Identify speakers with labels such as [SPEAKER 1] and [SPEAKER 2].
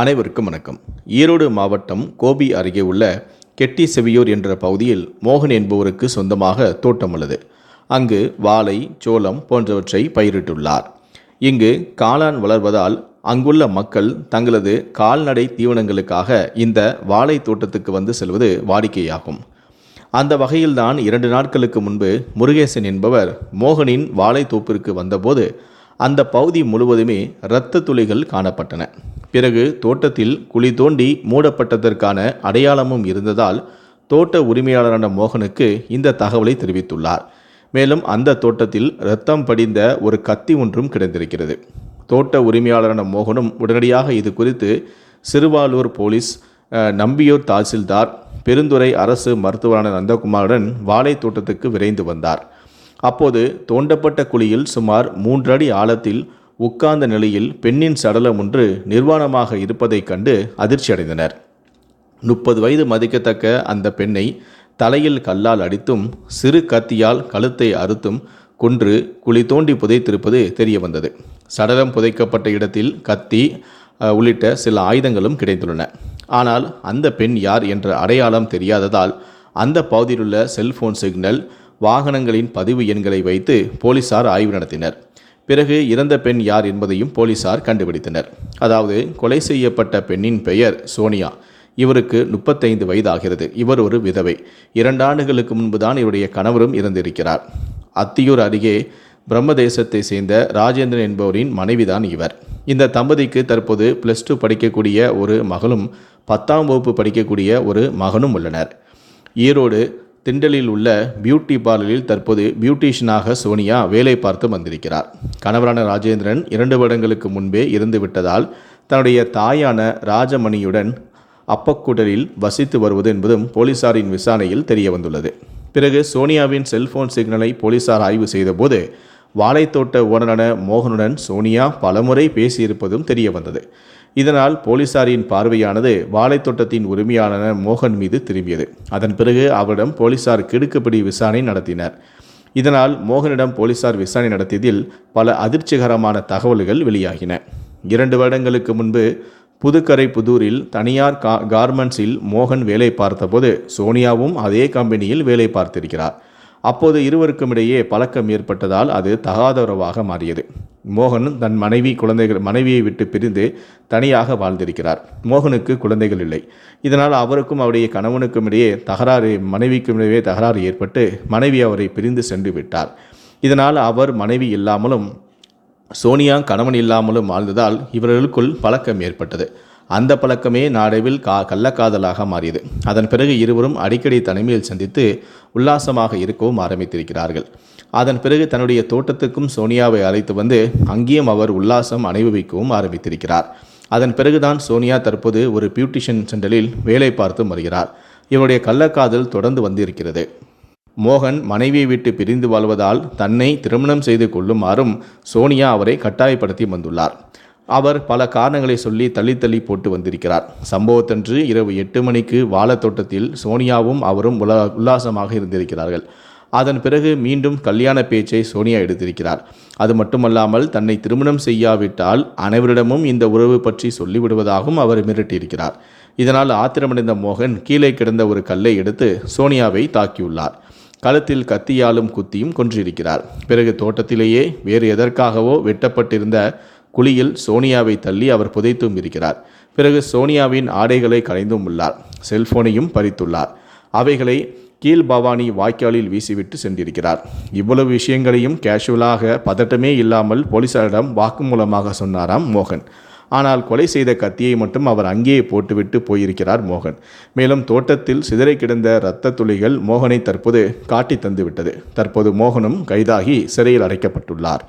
[SPEAKER 1] அனைவருக்கும் வணக்கம். ஈரோடு மாவட்டம் கோபி அருகே உள்ள கெட்டி செவியூர் என்ற பகுதியில் மோகன் என்பவருக்கு சொந்தமாக தோட்டம் உள்ளது. அங்கு வாழை சோளம் போன்றவற்றை பயிரிட்டுள்ளார். இங்கு காளான் வளர்வதால் அங்குள்ள மக்கள் தங்களது கால்நடை தீவனங்களுக்காக இந்த வாழை தோட்டத்துக்கு வந்து செல்வது வாடிக்கையாகும். அந்த வகையில்தான் இரண்டு நாட்களுக்கு முன்பு முருகேசன் என்பவர் மோகனின் வாழைத்தோப்பிற்கு வந்தபோது அந்த பகுதி முழுவதுமே இரத்த துளிகள் காணப்பட்டன. பிறகு தோட்டத்தில் குழி தோண்டி மூடப்பட்டதற்கான அடையாளமும் இருந்ததால் தோட்ட உரிமையாளரான மோகனுக்கு இந்த தகவலை தெரிவித்துள்ளார். மேலும் அந்த தோட்டத்தில் இரத்தம் படிந்த ஒரு கத்தி ஒன்றும் கிடந்திருக்கிறது. தோட்ட உரிமையாளரான மோகனும் உடனடியாக இது குறித்து சிறுவாலூர் போலீஸ் நம்பியூர் தாசில்தார் பெருந்துறை அரசு மருத்துவரான நந்தகுமாருடன் வாழை தோட்டத்துக்கு விரைந்து வந்தார். அப்போது தோண்டப்பட்ட குழியில் சுமார் மூன்றடி ஆழத்தில் உட்கார்ந்த நிலையில் பெண்ணின் சடலம் ஒன்று நிர்வாணமாக இருப்பதைக் கண்டு அதிர்ச்சியடைந்தனர். முப்பது வயது மதிக்கத்தக்க அந்த பெண்ணை தலையில் கல்லால் அடித்தும் சிறு கத்தியால் கழுத்தை அறுத்தும் கொன்று குழி தோண்டி புதைத்திருப்பது தெரிய வந்தது சடலம் புதைக்கப்பட்ட இடத்தில் கத்தி உள்ளிட்ட சில ஆயுதங்களும் கிடைத்துள்ளன. ஆனால் அந்த பெண் யார் என்ற அடையாளம் தெரியாததால் அந்த பகுதியிலுள்ள செல்போன் சிக்னல் வாகனங்களின் பதிவு எண்களை வைத்து போலீசார் ஆய்வு நடத்தினர். பிறகு இறந்த பெண் யார் என்பதையும் போலீசார் கண்டுபிடித்தனர். அதாவது கொலை செய்யப்பட்ட பெண்ணின் பெயர் சோனியா. இவருக்கு முப்பத்தைந்து வயதாகிறது. இவர் ஒரு விதவை. இரண்டு ஆண்டுகளுக்கு முன்புதான் இவருடைய கணவரும் இருந்திருக்கிறார் அத்தியூர் அருகே பிரம்மதேசத்தை சேர்ந்த ராஜேந்திரன் என்பவரின் மனைவிதான் இவர். இந்த தம்பதிக்கு தற்போது பிளஸ் டூ படிக்கக்கூடிய ஒரு மகளும் பத்தாம் வகுப்பு படிக்கக்கூடிய ஒரு மகனும் உள்ளனர். ஈரோடு திண்டலில் உள்ள பியூட்டி பார்லரில் தற்போது பியூட்டிஷியனாக சோனியா வேலை பார்த்து வந்திருக்கிறார். கணவரான ராஜேந்திரன் இரண்டு வருடங்களுக்கு முன்பே இறந்து விட்டதால் தன்னுடைய தாயான ராஜமணியுடன் அப்பக்குடலில் வசித்து வருவது என்பதும் போலீசாரின் விசாரணையில் தெரிய வந்துள்ளது பிறகு சோனியாவின் செல்போன் சிக்னலை போலீசார் ஆய்வு செய்தபோது வாழைத்தோட்ட ஓனரான மோகனுடன் சோனியா பலமுறை பேசியிருப்பதும் தெரிய வந்தது இதனால் போலீசாரின் பார்வையானது வாழைத்தோட்டத்தின் உரிமையாளன மோகன் மீது திரும்பியது. அதன் பிறகு அவரிடம் போலீசார் கிடுக்குப்பிடி விசாரணை நடத்தினர். இதனால் மோகனிடம் போலீசார் விசாரணை நடத்தியதில் பல அதிர்ச்சிகரமான தகவல்கள் வெளியாகின. இரண்டு வருடங்களுக்கு முன்பு புதுக்கரை புதூரில் தனியார் கா கார்மெண்ட்ஸில் மோகன் வேலை பார்த்தபோது சோனியாவும் அதே கம்பெனியில் வேலை பார்த்திருக்கிறார். அப்போது இருவருக்கும் இடையே பழக்கம் ஏற்பட்டதால் அது தகாத உறவாக மாறியது. மோகன் தன் மனைவி குழந்தைகள் மனைவியை விட்டு பிரிந்து தனியாக வாழ்ந்திருக்கிறார். மோகனுக்கு குழந்தைகள் இல்லை. இதனால் அவருக்கும் அவருடைய கணவனுக்கும் இடையே தகராறு மனைவிக்கும் இடையே தகராறு ஏற்பட்டு மனைவி அவரை பிரிந்து சென்று விட்டார். இதனால் அவர் மனைவி இல்லாமலும் சோனியா கணவன் இல்லாமலும் வாழ்ந்ததால் இவர்களுக்குள் பழக்கம் ஏற்பட்டது. அந்த பழக்கமே நாடவில் கா கள்ளக்காதலாக மாறியது. அதன் பிறகு இருவரும் அடிக்கடி தனிமையில் சந்தித்து உல்லாசமாக இருக்கவும் ஆரம்பித்திருக்கிறார்கள். அதன் பிறகு தன்னுடைய தோட்டத்துக்கும் சோனியாவை அழைத்து வந்து அங்கேயும் அவர் உல்லாசம் அனுபவிக்கவும் ஆரம்பித்திருக்கிறார். அதன் பிறகுதான் சோனியா தற்போது ஒரு பியூட்டிஷியன் சென்டரில் வேலை பார்த்து வருகிறார். இவருடைய கள்ளக்காதல் தொடர்ந்து வந்திருக்கிறது. மோகன் மனைவியை விட்டு பிரிந்து வாழ்வதால் தன்னை திருமணம் செய்து கொள்ளுமாறும் சோனியா அவரை கட்டாயப்படுத்தி வந்துள்ளார். அவர் பல காரணங்களை சொல்லி தள்ளி தள்ளி போட்டு வந்திருக்கிறார். சம்பவத்தன்று இரவு எட்டு மணிக்கு வாழத்தோட்டத்தில் சோனியாவும் அவரும் உலா உல்லாசமாக இருந்திருக்கிறார்கள். அதன் பிறகு மீண்டும் கல்யாண பேச்சை சோனியா எடுத்திருக்கிறார். அது மட்டுமல்லாமல் தன்னை திருமணம் செய்யாவிட்டால் அனைவரிடமும் இந்த உறவு பற்றி சொல்லிவிடுவதாகவும் அவர் மிரட்டியிருக்கிறார். இதனால் ஆத்திரமடைந்த மோகன் கீழே கிடந்த ஒரு கல்லை எடுத்து சோனியாவை தாக்கியுள்ளார். கழுத்தில் கத்தியாலும் குத்தியும் கொன்றிருக்கிறார். பிறகு தோட்டத்திலேயே வேறு எதற்காகவோ வெட்டப்பட்டிருந்த குழியில் சோனியாவை தள்ளி அவர் புதைத்தும் இருக்கிறார். பிறகு சோனியாவின் ஆடைகளை களைந்தும் உள்ளார். செல்போனையும் பறித்துள்ளார். அவைகளை கீழ்பவானி வாய்க்காலில் வீசிவிட்டு சென்றிருக்கிறார். இவ்வளவு விஷயங்களையும் கேஷுவலாக பதட்டமே இல்லாமல் போலீசாரிடம் வாக்குமூலமாக சொன்னாராம் மோகன். ஆனால் கொலை செய்த கத்தியை மட்டும் அவர் அங்கேயே போட்டுவிட்டு போயிருக்கிறார் மோகன். மேலும் தோட்டத்தில் சிதறி கிடந்த இரத்த துளிகள் மோகனை தற்போது காட்டி தந்துவிட்டது. தற்போது மோகனும் கைதாகி சிறையில் அடைக்கப்பட்டுள்ளார்.